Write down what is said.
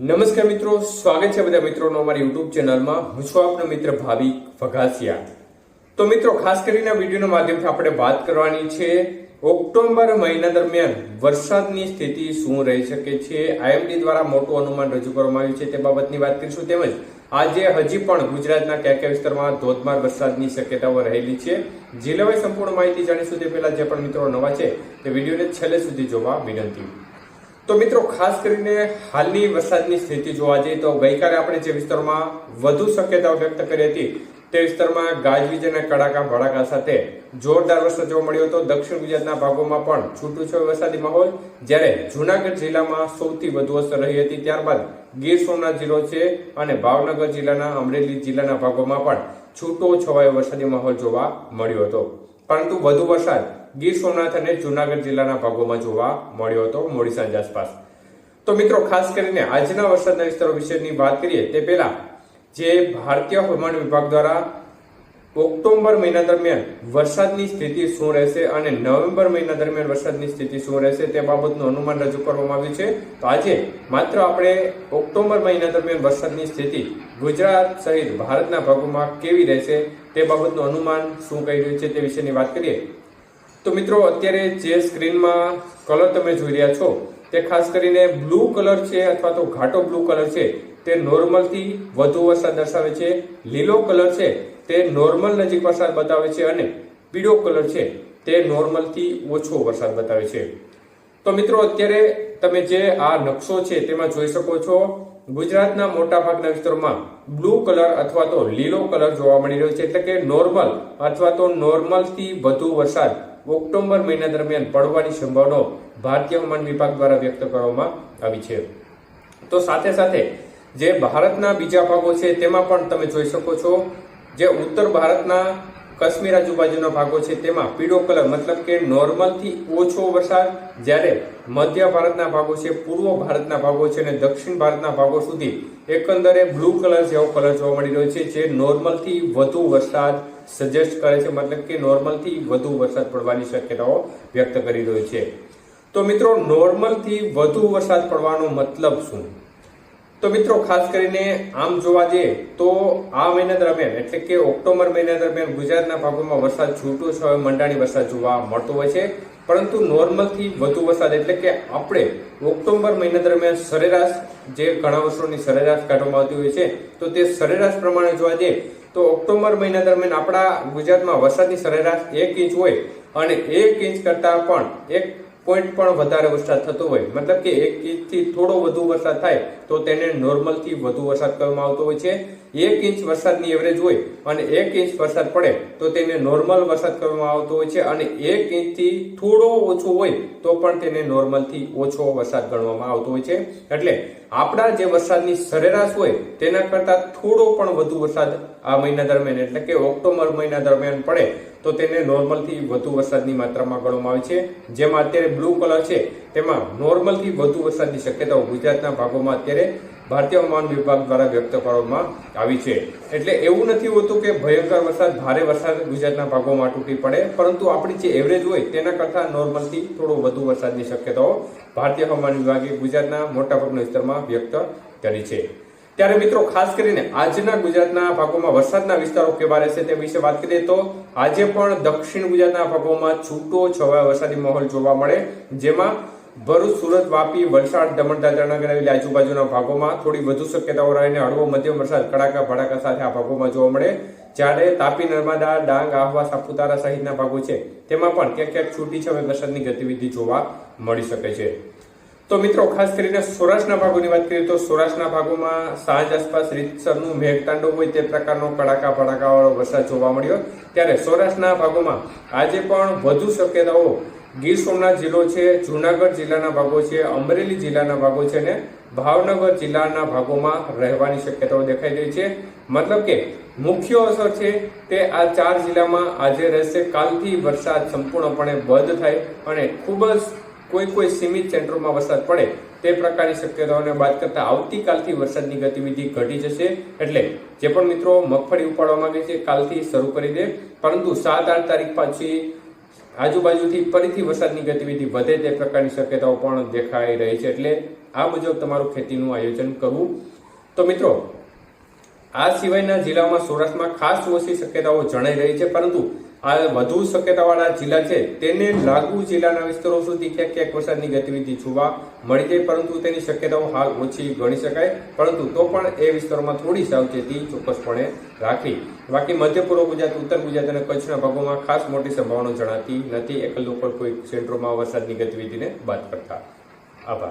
નમસ્કાર મિત્રો, સ્વાગત છે બધા મિત્રોનો અમારી યુટ્યુબ ચેનલમાં. હું છું આપનો મિત્ર ભાવિક વઘાસિયા તો મિત્રો, ખાસ કરીને વિડીયોના માધ્યમથી આપણે વાત કરવાની છે, ઓક્ટોબર મહિના દરમિયાન વરસાદની સ્થિતિ શું રહી શકે છે? આઈએમડી દ્વારા મોટું અનુમાન રજૂ કરવામાં આવ્યું છે તે બાબતની વાત કરીશું. તેમજ આજે હજી પણ ગુજરાતના કયા કયા વિસ્તારમાં ધોધમાર વરસાદની શક્યતાઓ રહેલી છે? જિલ્લાવાઈ સંપૂર્ણ માહિતી જાણીશું તે પહેલા જે પણ મિત્રો નવા છે તે વિડીયોને છેલ્લે સુધી જોવા વિનંતી. તો મિત્રો, ખાસ કરીને હાલની વરસાદની સ્થિતિ જોવા જઈએ તો ગઈકાલે આપણે જે વિસ્તારમાં વધુ શક્યતાઓ વ્યક્ત કરી હતી, તે વિસ્તારમાં ગાજવીજ અને કડાકા ભડાકા સાથે જોરદાર વરસાદ જોવા મળ્યો હતો. દક્ષિણ ગુજરાતના ભાગોમાં પણ છૂટુછવાયો વરસાદી માહોલ, જ્યારે જુનાગઢ જિલ્લામાં સૌથી વધુ અસર રહી હતી. ત્યારબાદ ગીર સોમનાથ જિલ્લો છે અને ભાવનગર જિલ્લાના અમરેલી જિલ્લાના ભાગોમાં પણ છૂટો છવાયો વરસાદી માહોલ જોવા મળ્યો હતો. પરંતુ વધુ વરસાદ ગીર સોમનાથ અને જુનાગઢ જિલ્લાના ભાગોમાં જોવા મળ્યો હતો મોડી સાંજ આસપાસ. તો મિત્રો, ખાસ કરીને આજના વરસાદના વિસ્તારો વિશેની વાત કરીએ, તે પહેલા જે ભારતીય હવામાન વિભાગ દ્વારા ઓક્ટોબર મહિના દરમિયાન વરસાદની સ્થિતિ શું રહેશે અને નવેમ્બર મહિના દરમિયાન વરસાદની સ્થિતિ શું રહેશે તે બાબતનું અનુમાન રજૂ કરવામાં આવ્યું છે. તો આજે માત્ર આપણે ઓક્ટોબર મહિના દરમિયાન વરસાદની સ્થિતિ ગુજરાત સહિત ભારતના ભાગોમાં કેવી રહેશે તે બાબતનું અનુમાન શું કહી રહ્યું છે તે વિશેની વાત કરીએ. તો મિત્રો, અત્યારે જે સ્ક્રીનમાં કલર તમે જોઈ રહ્યા છો, તે ખાસ કરીને બ્લુ કલર છે અથવા તો ઘાટો બ્લુ કલર છે, તે નોર્મલથી વધુ વરસાદ દર્શાવે છે. લીલો કલર છે, તે નોર્મલ નજીક વરસાદ બતાવે છે અને પીળો કલર છે, તે નોર્મલથી ઓછો વરસાદ બતાવે છે. તો મિત્રો, અત્યારે તમે જે આ નકશો છે તેમાં જોઈ શકો છો, ગુજરાતના મોટાભાગના વિસ્તારોમાં બ્લુ કલર અથવા તો લીલો કલર જોવા મળી રહ્યો છે, એટલે કે નોર્મલ અથવા તો નોર્મલથી વધુ વરસાદ ઓક્ટોબર મહિના દરમિયાન પડવાની સંભાવનાઓ ભારતીય હવામાન વિભાગ દ્વારા વ્યક્ત કરવામાં આવી છે. તો સાથે સાથે જે ભારતના બીજા ભાગો છે તેમાં પણ તમે જોઈ શકો છો, જે ઉત્તર ભારતના કાશ્મીર આજુબાજુના ભાગો છે, તેમાં પીળો કલર, મતલબ કે નોર્મલથી ઓછો વરસાદ, જ્યારે મધ્ય ભારતના ભાગો છે, પૂર્વ ભારતના ભાગો છે અને દક્ષિણ ભારતના ભાગો સુધી એકંદરે બ્લુ કલર જેવો કલર જોવા મળી રહ્યો છે, જે નોર્મલથી વધુ વરસાદ સજેસ્ટ કરે છે, મતલબ કે નોર્મલથી વધુ વરસાદ પડવાની શક્યતાઓ વ્યક્ત કરી રહ્યો છે. તો મિત્રો, નોર્મલથી વધુ વરસાદ પડવાનો મતલબ શું? તો મિત્રો, ખાસ કરીને આમ જોવા જઈએ તો આ મહિના દરમિયાન, એટલે કે ઓક્ટોબર મહિના દરમિયાન ગુજરાતના ભાગોમાં વરસાદ છૂટો છવાયો મંડાણી વરસાદ જોવા મળતો હોય છે. પરંતુ નોર્મલથી વધુ વરસાદ એટલે કે આપણે ઓક્ટોબર મહિના દરમિયાન સરેરાશ જે ઘણા વર્ષોની સરેરાશ કાઢવામાં આવતી હોય છે, તો તે સરેરાશ પ્રમાણે જોવા જઈએ તો ઓક્ટોબર મહિના દરમિયાન આપણા ગુજરાતમાં વરસાદની સરેરાશ એક ઇંચ હોય અને એક ઇંચ કરતાં પણ એક પોઈન્ટ પણ વધારે વરસાદ થતો હોય, મતલબ કે એક ઇંચથી થોડો વધુ વરસાદ થાય, તો તેને નોર્મલથી વધુ વરસાદ કરવામાં આવતો હોય છે. એક ઇંચ વરસાદની એવરેજ હોય અને એક ઇંચ વરસાદ પડે, તો તેને નોર્મલ વરસાદ કરવામાં આવતો હોય છે અને એક ઇંચથી થોડો ઓછો હોય, તો પણ તેને નોર્મલથી ઓછો વરસાદ ગણવામાં આવતો હોય છે. એટલે આપણા જે વરસાદની સરેરાશ હોય, તેના કરતાં થોડો પણ વધુ વરસાદ આ મહિના દરમિયાન, એટલે કે ઓક્ટોબર મહિના દરમિયાન પડે, તો તેને નોર્મલથી વધુ વરસાદની માત્રામાં ગણવામાં આવે છે. જેમાં અત્યારે બ્લુ કલર છે, તેમાં નોર્મલથી વધુ વરસાદની શક્યતાઓ ગુજરાતના ભાગોમાં અત્યારે ભારતીય હવામાન વિભાગ દ્વારા વ્યક્ત કરવામાં આવી છે. એટલે એવું નથી હોતું કે ભયંકર વરસાદ, ભારે વરસાદ ગુજરાતના ભાગોમાં તૂટી પડે, પરંતુ આપણી જે એવરેજ હોય તેના કરતાં નોર્મલથી થોડો વધુ વરસાદની શક્યતાઓ ભારતીય હવામાન વિભાગે ગુજરાતના મોટાભાગના વિસ્તારમાં વ્યક્ત કરી છે. ત્યારે મિત્રો, ખાસ કરીને આજના ગુજરાતના ભાગોમાં વરસાદના વિસ્તારો કેવા રહેશે તે વિશે વાત કરીએ તો આજે પણ દક્ષિણ ગુજરાતના ભાગોમાં છૂટો છવાયો વરસાદી માહોલ જોવા મળે, જેમાં ભરૂચ, સુરત, વાપી, વલસાડ, દમણ, દાદરાનગર આવેલી આજુબાજુના ભાગોમાં થોડી વધુ શક્યતાઓ રહીને હળવો મધ્યમ વરસાદ, કડાકા, ભડાકા સાથે આ ભાગોમાં જોવા મળે. જ્યારે તાપી, નર્મદા, ડાંગ, આહવા, સાપુતારા સહિતના ભાગો છે, તેમાં પણ ક્યાંક ક્યાંક છૂટી છવાઈ વરસાદની ગતિવિધિ જોવા મળી શકે છે. તો મિત્રો, ખાસ કરીને સૌરાષ્ટ્રના ભાગોની વાત કરીએ તો સૌરાષ્ટ્રના ભાગોમાં સાંજ આસપાસ રીતસરનું મેઘતાંડો હોય તે પ્રકારનો કડાકા, ભડાકાવાળો વરસાદ જોવા મળ્યો. ત્યારે સૌરાષ્ટ્રના ભાગોમાં આજે પણ વધુ શક્યતાઓ ગીર સોમનાથ જિલ્લો છે, જુનાગઢ જિલ્લાના ભાગો છે, અમરેલી જિલ્લાના ભાગો છે અને ભાવનગર જિલ્લાના ભાગોમાં રહેવાની શક્યતાઓ દેખાઈ રહી છે. મતલબ કે મુખ્ય અસર છે તે આ ચાર જિલ્લામાં આજે રહેશે. કાલથી વરસાદ સંપૂર્ણપણે બંધ થાય અને ખૂબ જ કોઈ કોઈ સીમિત સેન્ટરોમાં વરસાદ પડે તે પ્રકારની શક્યતાઓને બાદ કરતાં આવતીકાલથી વરસાદની ગતિવિધિ ઘટી જશે. એટલે જે પણ મિત્રો મગફળી ઉપાડવા માંગે છે, કાલથી શરૂ કરી દે. પરંતુ સાત આઠ તારીખ પછી આજુબાજુથી ફરીથી વરસાદની ગતિવિધિ વધે તે પ્રકારની શક્યતાઓ પણ દેખાઈ રહી છે એટલે આ મુજબ તમારું ખેતીનું આયોજન કરવું. તો મિત્રો, આ સિવાયના જિલ્લામાં સૌરાષ્ટ્રમાં ખાસ ઓછી શક્યતાઓ જણાઈ રહી છે, પરંતુ આ વધુ શક્યતાવાળા જિલ્લા છે, તેને લાગુ જિલ્લાના વિસ્તારો સુધી ક્યાંક ક્યાંક વરસાદની ગતિવિધિ જોવા મળી જાય પરંતુ તેની શક્યતાઓ હાલ ઓછી ગણી શકાય. પરંતુ તો પણ એ વિસ્તારોમાં થોડી સાવચેતી ચોક્કસપણે રાખવી. બાકી મધ્ય પૂર્વ ગુજરાત, ઉત્તર ગુજરાત અને કચ્છના ભાગોમાં ખાસ મોટી સંભાવના જણાતી નથી. એકલ લોકલ કોઈ સેન્ટરોમાં વરસાદની ગતિવિધિને બાદ કરતા. આભાર.